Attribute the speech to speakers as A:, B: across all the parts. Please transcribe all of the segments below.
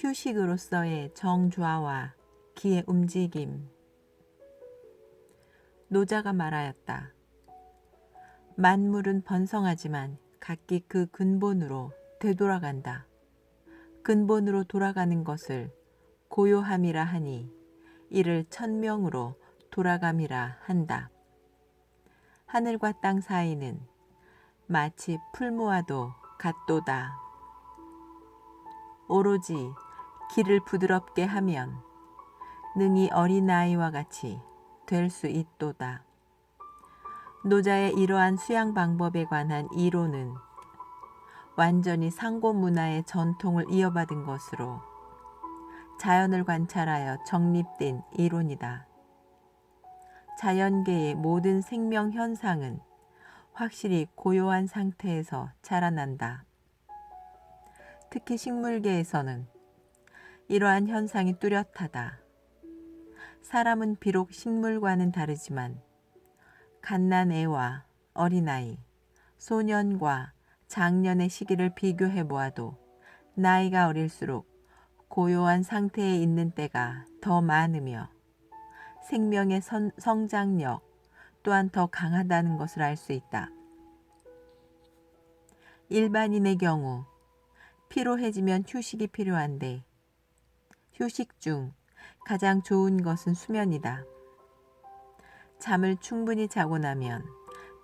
A: 휴식으로서의 정좌와 기의 움직임. 노자가 말하였다. 만물은 번성하지만 각기 그 근본으로 되돌아간다. 근본으로 돌아가는 것을 고요함이라 하니 이를 천명으로 돌아감이라 한다. 하늘과 땅 사이는 마치 풀무와도 같도다. 오로지 길을 부드럽게 하면 능히 어린아이와 같이 될 수 있도다. 노자의 이러한 수양 방법에 관한 이론은 완전히 상고 문화의 전통을 이어받은 것으로 자연을 관찰하여 정립된 이론이다. 자연계의 모든 생명 현상은 확실히 고요한 상태에서 자라난다. 특히 식물계에서는 이러한 현상이 뚜렷하다. 사람은 비록 식물과는 다르지만 갓난애와 어린아이, 소년과 장년의 시기를 비교해 보아도 나이가 어릴수록 고요한 상태에 있는 때가 더 많으며 생명의 선, 성장력 또한 더 강하다는 것을 알 수 있다. 일반인의 경우 피로해지면 휴식이 필요한데 휴식 중 가장 좋은 것은 수면이다. 잠을 충분히 자고 나면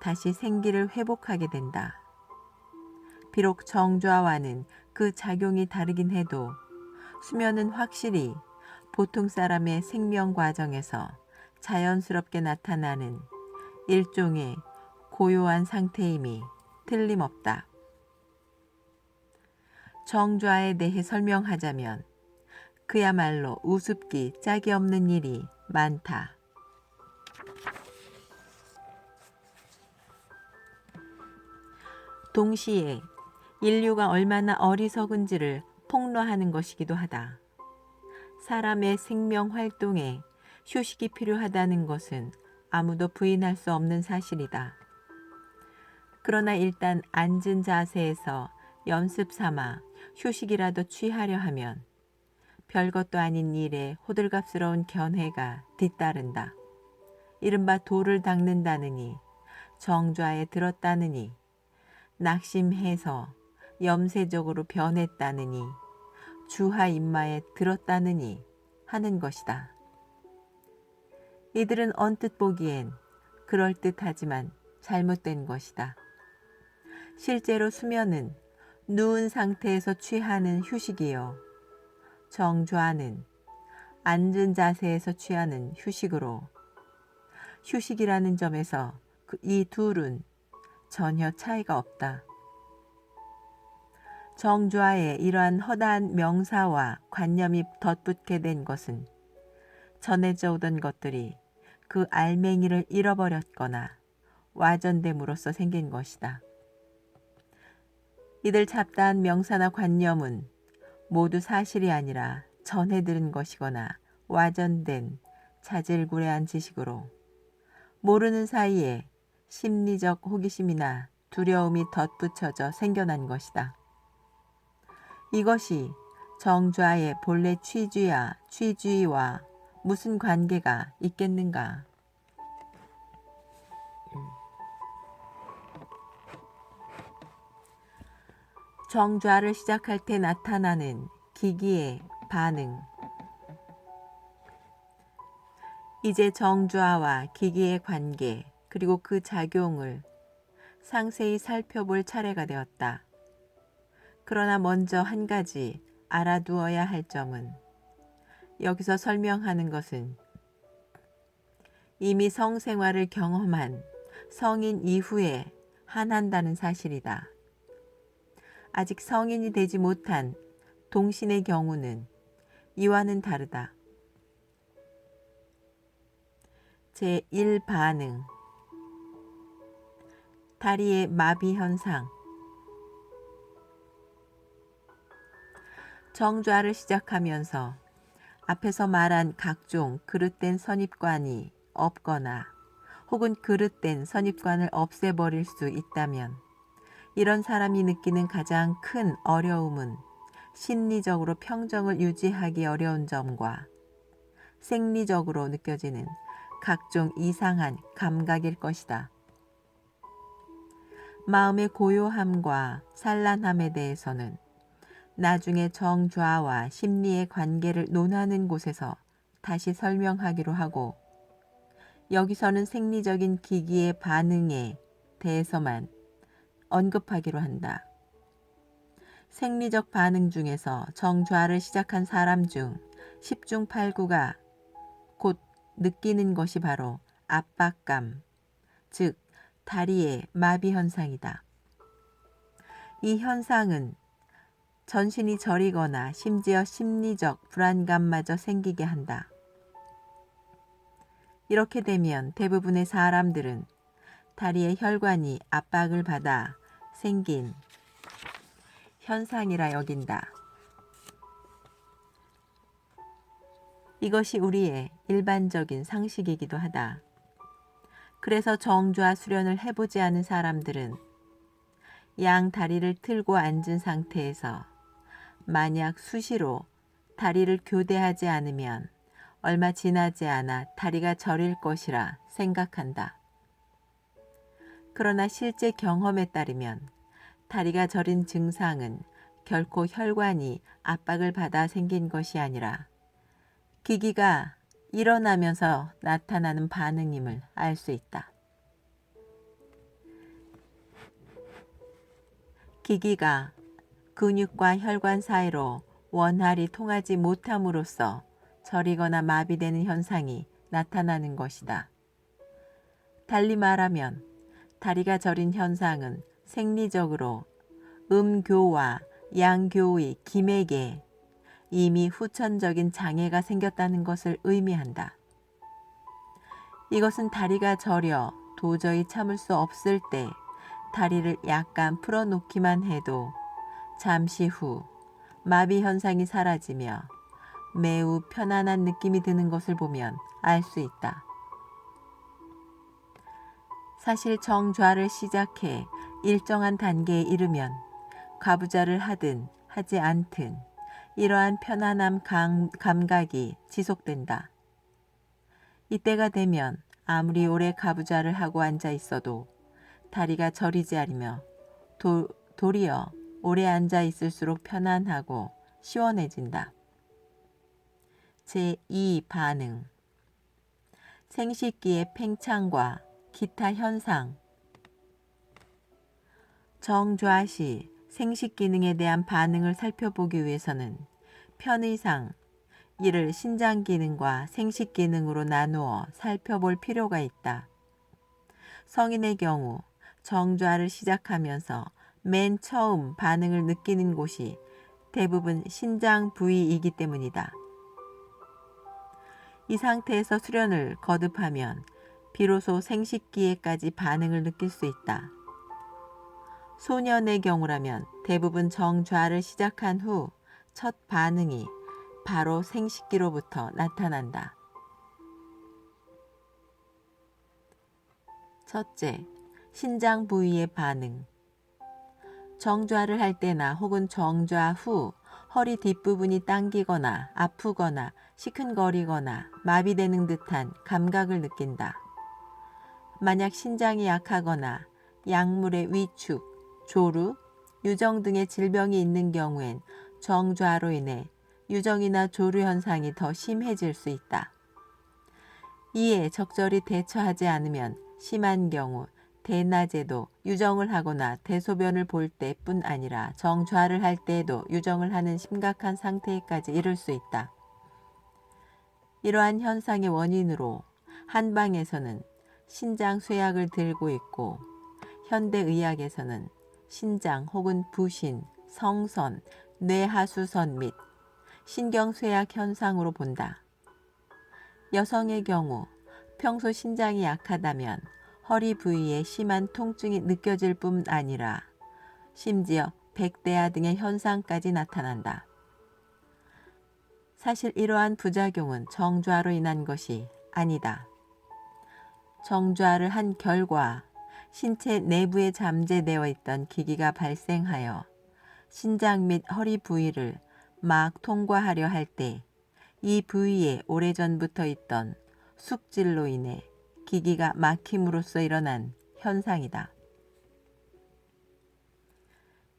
A: 다시 생기를 회복하게 된다. 비록 정좌와는 그 작용이 다르긴 해도 수면은 확실히 보통 사람의 생명 과정에서 자연스럽게 나타나는 일종의 고요한 상태임이 틀림없다. 정좌에 대해 설명하자면 그야말로 우습기 짝이 없는 일이 많다. 동시에 인류가 얼마나 어리석은지를 폭로하는 것이기도 하다. 사람의 생명 활동에 휴식이 필요하다는 것은 아무도 부인할 수 없는 사실이다. 그러나 일단 앉은 자세에서 연습 삼아 휴식이라도 취하려 하면 별것도 아닌 일에 호들갑스러운 견해가 뒤따른다. 이른바 돌을 닦는다느니 정좌에 들었다느니 낙심해서 염세적으로 변했다느니 주하 인마에 들었다느니 하는 것이다. 이들은 언뜻 보기엔 그럴듯하지만 잘못된 것이다. 실제로 수면은 누운 상태에서 취하는 휴식이요. 정좌는 앉은 자세에서 취하는 휴식으로 휴식이라는 점에서 그 이 둘은 전혀 차이가 없다. 정좌에 이러한 허다한 명사와 관념이 덧붙게 된 것은 전해져 오던 것들이 그 알맹이를 잃어버렸거나 와전됨으로써 생긴 것이다. 이들 잡다한 명사나 관념은 모두 사실이 아니라 전해 들은 것이거나 와전된 자질구레한 지식으로 모르는 사이에 심리적 호기심이나 두려움이 덧붙여져 생겨난 것이다. 이것이 정좌의 본래 취주야 취주의와 무슨 관계가 있겠는가? 정좌를 시작할 때 나타나는 기기의 반응. 이제 정좌와 기기의 관계 그리고 그 작용을 상세히 살펴볼 차례가 되었다. 그러나 먼저 한 가지 알아두어야 할 점은 여기서 설명하는 것은 이미 성생활을 경험한 성인 이후에 한한다는 사실이다. 아직 성인이 되지 못한 동신의 경우는 이와는 다르다. 제1반응 다리의 마비 현상 정좌를 시작하면서 앞에서 말한 각종 그릇된 선입관이 없거나 혹은 그릇된 선입관을 없애버릴 수 있다면 이런 사람이 느끼는 가장 큰 어려움은 심리적으로 평정을 유지하기 어려운 점과 생리적으로 느껴지는 각종 이상한 감각일 것이다. 마음의 고요함과 산란함에 대해서는 나중에 정좌와 심리의 관계를 논하는 곳에서 다시 설명하기로 하고 여기서는 생리적인 기기의 반응에 대해서만 언급하기로 한다. 생리적 반응 중에서 정좌를 시작한 사람 중 10중 8구가 곧 느끼는 것이 바로 압박감, 즉 다리의 마비 현상이다. 이 현상은 전신이 저리거나 심지어 심리적 불안감마저 생기게 한다. 이렇게 되면 대부분의 사람들은 다리의 혈관이 압박을 받아 생긴 현상이라 여긴다. 이것이 우리의 일반적인 상식이기도 하다. 그래서 정좌 수련을 해보지 않은 사람들은 양 다리를 틀고 앉은 상태에서 만약 수시로 다리를 교대하지 않으면 얼마 지나지 않아 다리가 저릴 것이라 생각한다. 그러나 실제 경험에 따르면 다리가 저린 증상은 결코 혈관이 압박을 받아 생긴 것이 아니라 기기가 일어나면서 나타나는 반응임을 알 수 있다. 기기가 근육과 혈관 사이로 원활히 통하지 못함으로써 저리거나 마비되는 현상이 나타나는 것이다. 달리 말하면 다리가 저린 현상은 생리적으로 음교와 양교의 기맥에 이미 후천적인 장애가 생겼다는 것을 의미한다. 이것은 다리가 저려 도저히 참을 수 없을 때 다리를 약간 풀어놓기만 해도 잠시 후 마비 현상이 사라지며 매우 편안한 느낌이 드는 것을 보면 알 수 있다. 사실 정좌를 시작해 일정한 단계에 이르면 가부좌를 하든 하지 않든 이러한 편안함 감, 감각이 지속된다. 이때가 되면 아무리 오래 가부좌를 하고 앉아 있어도 다리가 저리지 않으며 도, 도리어 오래 앉아 있을수록 편안하고 시원해진다. 제2 반응 생식기의 팽창과 기타 현상 정좌 시 생식 기능에 대한 반응을 살펴보기 위해서는 편의상 이를 신장 기능과 생식 기능으로 나누어 살펴볼 필요가 있다. 성인의 경우 정좌를 시작하면서 맨 처음 반응을 느끼는 곳이 대부분 신장 부위이기 때문이다. 이 상태에서 수련을 거듭하면 비로소 생식기에까지 반응을 느낄 수 있다. 소년의 경우라면 대부분 정좌를 시작한 후 첫 반응이 바로 생식기로부터 나타난다. 첫째, 신장 부위의 반응. 정좌를 할 때나 혹은 정좌 후 허리 뒷부분이 당기거나 아프거나 시큰거리거나 마비되는 듯한 감각을 느낀다. 만약 신장이 약하거나 약물의 위축, 조루, 유정 등의 질병이 있는 경우엔 정좌로 인해 유정이나 조루 현상이 더 심해질 수 있다. 이에 적절히 대처하지 않으면 심한 경우 대낮에도 유정을 하거나 대소변을 볼 때뿐 아니라 정좌를 할 때에도 유정을 하는 심각한 상태에까지 이를 수 있다. 이러한 현상의 원인으로 한방에서는 신장 쇠약을 들고 있고 현대의학에서는 신장 혹은 부신, 성선, 뇌하수선 및 신경쇠약 현상으로 본다. 여성의 경우 평소 신장이 약하다면 허리 부위에 심한 통증이 느껴질 뿐 아니라 심지어 백대야 등의 현상까지 나타난다. 사실 이러한 부작용은 정좌로 인한 것이 아니다. 정좌를 한 결과 신체 내부에 잠재되어 있던 기기가 발생하여 신장 및 허리 부위를 막 통과하려 할 때 이 부위에 오래전부터 있던 숙질로 인해 기기가 막힘으로써 일어난 현상이다.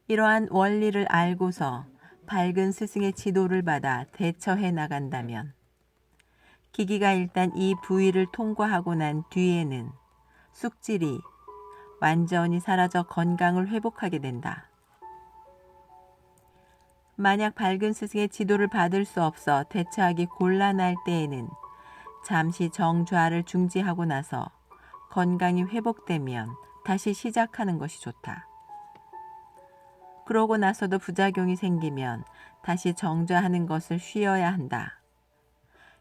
A: 이러한 원리를 알고서 밝은 스승의 지도를 받아 대처해 나간다면 기기가 일단 이 부위를 통과하고 난 뒤에는 숙질이 완전히 사라져 건강을 회복하게 된다. 만약 밝은 스승의 지도를 받을 수 없어 대처하기 곤란할 때에는 잠시 정좌를 중지하고 나서 건강이 회복되면 다시 시작하는 것이 좋다. 그러고 나서도 부작용이 생기면 다시 정좌하는 것을 쉬어야 한다.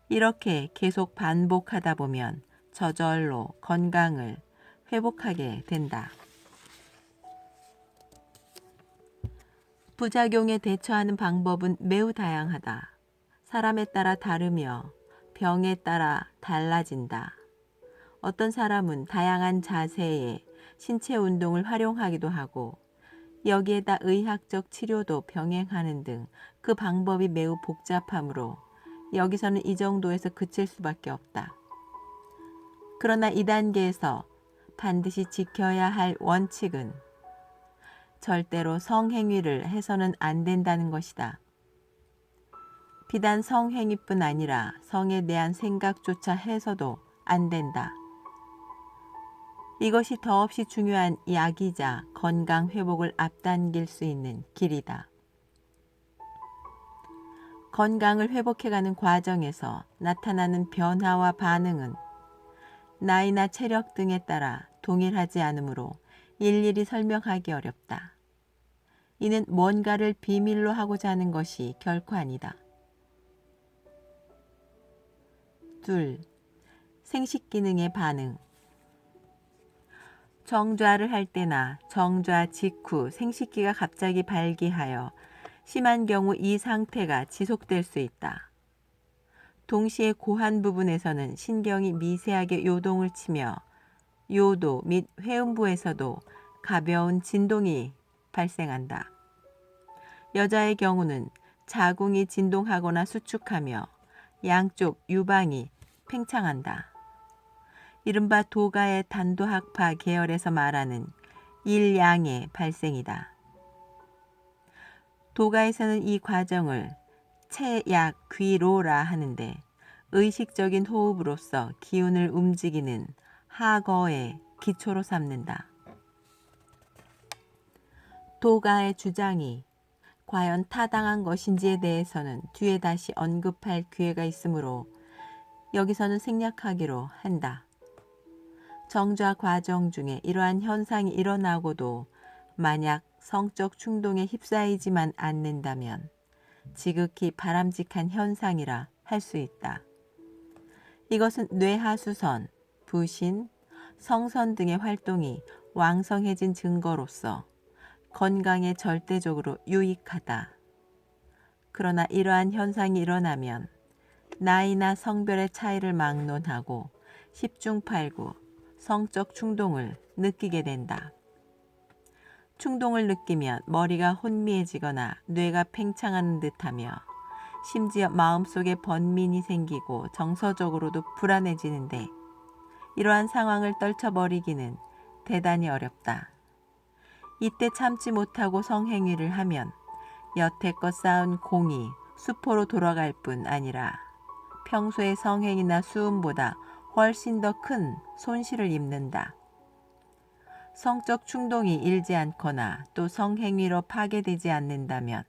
A: 이렇게 계속 반복하다 보면 저절로 건강을 회복하게 된다. 부작용에 대처하는 방법은 매우 다양하다. 사람에 따라 다르며 병에 따라 달라진다. 어떤 사람은 다양한 자세의 신체 운동을 활용하기도 하고 여기에다 의학적 치료도 병행하는 등 그 방법이 매우 복잡하므로 여기서는 이 정도에서 그칠 수밖에 없다. 그러나 이 단계에서 반드시 지켜야 할 원칙은 절대로 성행위를 해서는 안 된다는 것이다. 비단 성행위뿐 아니라 성에 대한 생각조차 해서도 안 된다. 이것이 더없이 중요한 약이자 건강 회복을 앞당길 수 있는 길이다. 건강을 회복해가는 과정에서 나타나는 변화와 반응은 나이나 체력 등에 따라 동일하지 않으므로 일일이 설명하기 어렵다. 이는 뭔가를 비밀로 하고자 하는 것이 결코 아니다. 둘, 생식 기능의 반응. 정좌를 할 때나 정좌 직후 생식기가 갑자기 발기하여 심한 경우 이 상태가 지속될 수 있다. 동시에 고한 부분에서는 신경이 미세하게 요동을 치며 요도 및 회음부에서도 가벼운 진동이 발생한다. 여자의 경우는 자궁이 진동하거나 수축하며 양쪽 유방이 팽창한다. 이른바 도가의 단도학파 계열에서 말하는 일양의 발생이다. 도가에서는 이 과정을 체약 귀로라 하는데 의식적인 호흡으로서 기운을 움직이는 하거의 기초로 삼는다. 도가의 주장이 과연 타당한 것인지에 대해서는 뒤에 다시 언급할 기회가 있으므로 여기서는 생략하기로 한다. 정좌 과정 중에 이러한 현상이 일어나고도 만약 성적 충동에 휩싸이지만 않는다면 지극히 바람직한 현상이라 할 수 있다. 이것은 뇌하수선, 부신, 성선 등의 활동이 왕성해진 증거로서 건강에 절대적으로 유익하다. 그러나 이러한 현상이 일어나면 나이나 성별의 차이를 막론하고 10중 8구 성적 충동을 느끼게 된다. 충동을 느끼면 머리가 혼미해지거나 뇌가 팽창하는 듯하며 심지어 마음속에 번민이 생기고 정서적으로도 불안해지는데 이러한 상황을 떨쳐버리기는 대단히 어렵다. 이때 참지 못하고 성행위를 하면 여태껏 쌓은 공이 수포로 돌아갈 뿐 아니라 평소의 성행이나 수음보다 훨씬 더 큰 손실을 입는다. 성적 충동이 일지 않거나 또 성행위로 파괴되지 않는다면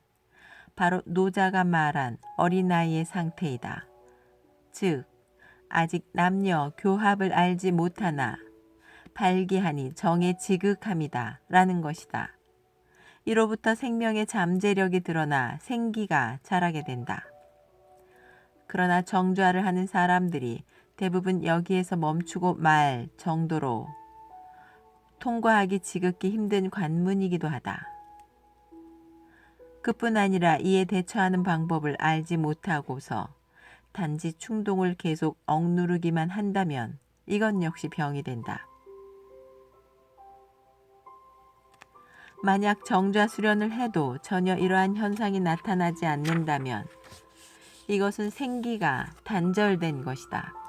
A: 바로 노자가 말한 어린아이의 상태이다. 즉, 아직 남녀 교합을 알지 못하나 발기하니 정의 지극함이다 라는 것이다. 이로부터 생명의 잠재력이 드러나 생기가 자라게 된다. 그러나 정좌를 하는 사람들이 대부분 여기에서 멈추고 말 정도로 통과하기 지극히 힘든 관문이기도 하다. 그뿐 아니라 이에 대처하는 방법을 알지 못하고서 단지 충동을 계속 억누르기만 한다면 이건 역시 병이 된다. 만약 정좌 수련을 해도 전혀 이러한 현상이 나타나지 않는다면 이것은 생기가 단절된 것이다.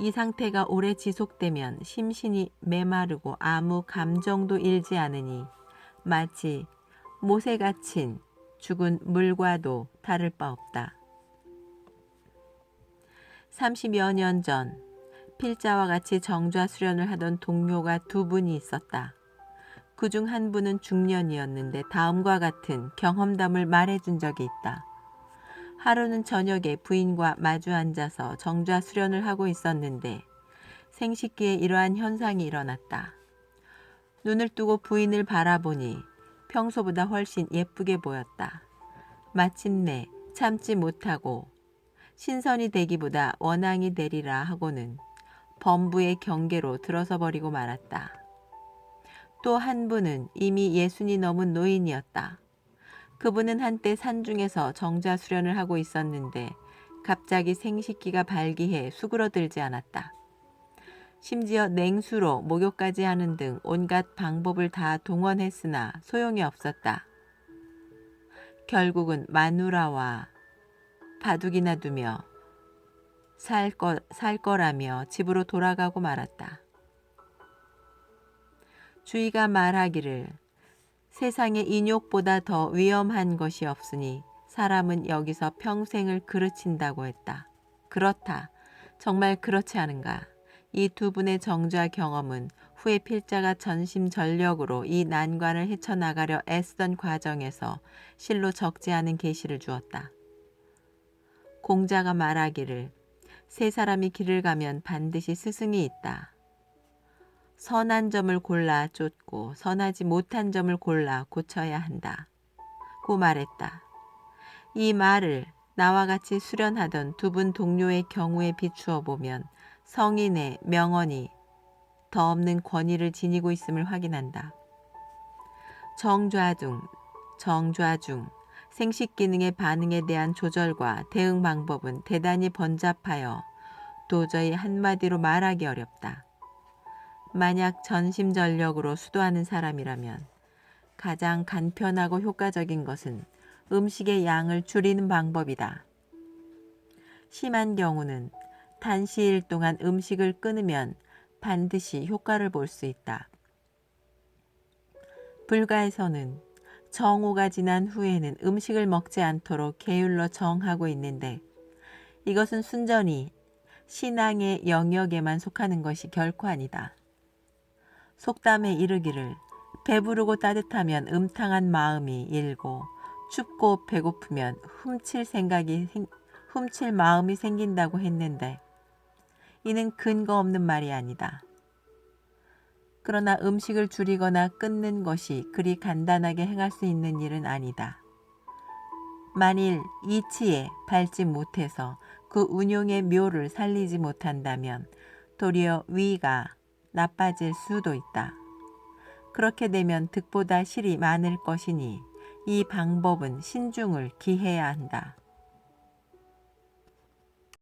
A: 이 상태가 오래 지속되면 심신이 메마르고 아무 감정도 일지 않으니 마치 못에 갇힌 죽은 물과도 다를 바 없다. 30여 년 전 필자와 같이 정좌 수련을 하던 동료가 두 분이 있었다. 그 중 한 분은 중년이었는데 다음과 같은 경험담을 말해준 적이 있다. 하루는 저녁에 부인과 마주 앉아서 정좌 수련을 하고 있었는데 생식기에 이러한 현상이 일어났다. 눈을 뜨고 부인을 바라보니 평소보다 훨씬 예쁘게 보였다. 마침내 참지 못하고 신선이 되기보다 원앙이 되리라 하고는 범부의 경계로 들어서 버리고 말았다. 또 한 분은 이미 예순이 넘은 노인이었다. 그분은 한때 산중에서 정자 수련을 하고 있었는데 갑자기 생식기가 발기해 수그러들지 않았다. 심지어 냉수로 목욕까지 하는 등 온갖 방법을 다 동원했으나 소용이 없었다. 결국은 마누라와 바둑이나 두며 살, 거, 살 거라며 집으로 돌아가고 말았다. 주의가 말하기를 세상에 인욕보다 더 위험한 것이 없으니 사람은 여기서 평생을 그르친다고 했다. 그렇다. 정말 그렇지 않은가? 이 두 분의 정좌 경험은 후에 필자가 전심전력으로 이 난관을 헤쳐나가려 애쓰던 과정에서 실로 적지 않은 계시를 주었다. 공자가 말하기를 세 사람이 길을 가면 반드시 스승이 있다. 선한 점을 골라 쫓고 선하지 못한 점을 골라 고쳐야 한다. 고 말했다. 이 말을 나와 같이 수련하던 두 분 동료의 경우에 비추어 보면 성인의 명언이 더 없는 권위를 지니고 있음을 확인한다. 정좌중, 정좌중, 생식 기능의 반응에 대한 조절과 대응 방법은 대단히 번잡하여 도저히 한마디로 말하기 어렵다. 만약 전심전력으로 수도하는 사람이라면 가장 간편하고 효과적인 것은 음식의 양을 줄이는 방법이다. 심한 경우는 단시일 동안 음식을 끊으면 반드시 효과를 볼 수 있다. 불가에서는 정오가 지난 후에는 음식을 먹지 않도록 게을러 정하고 있는데 이것은 순전히 신앙의 영역에만 속하는 것이 결코 아니다. 속담에 이르기를 배부르고 따뜻하면 음탕한 마음이 일고 춥고 배고프면 훔칠 생각이 생, 훔칠 마음이 생긴다고 했는데 이는 근거 없는 말이 아니다. 그러나 음식을 줄이거나 끊는 것이 그리 간단하게 행할 수 있는 일은 아니다. 만일 이치에 밟지 못해서 그 운용의 묘를 살리지 못한다면 도리어 위가 나빠질 수도 있다. 그렇게 되면 득보다 실이 많을 것이니 이 방법은 신중을 기해야 한다.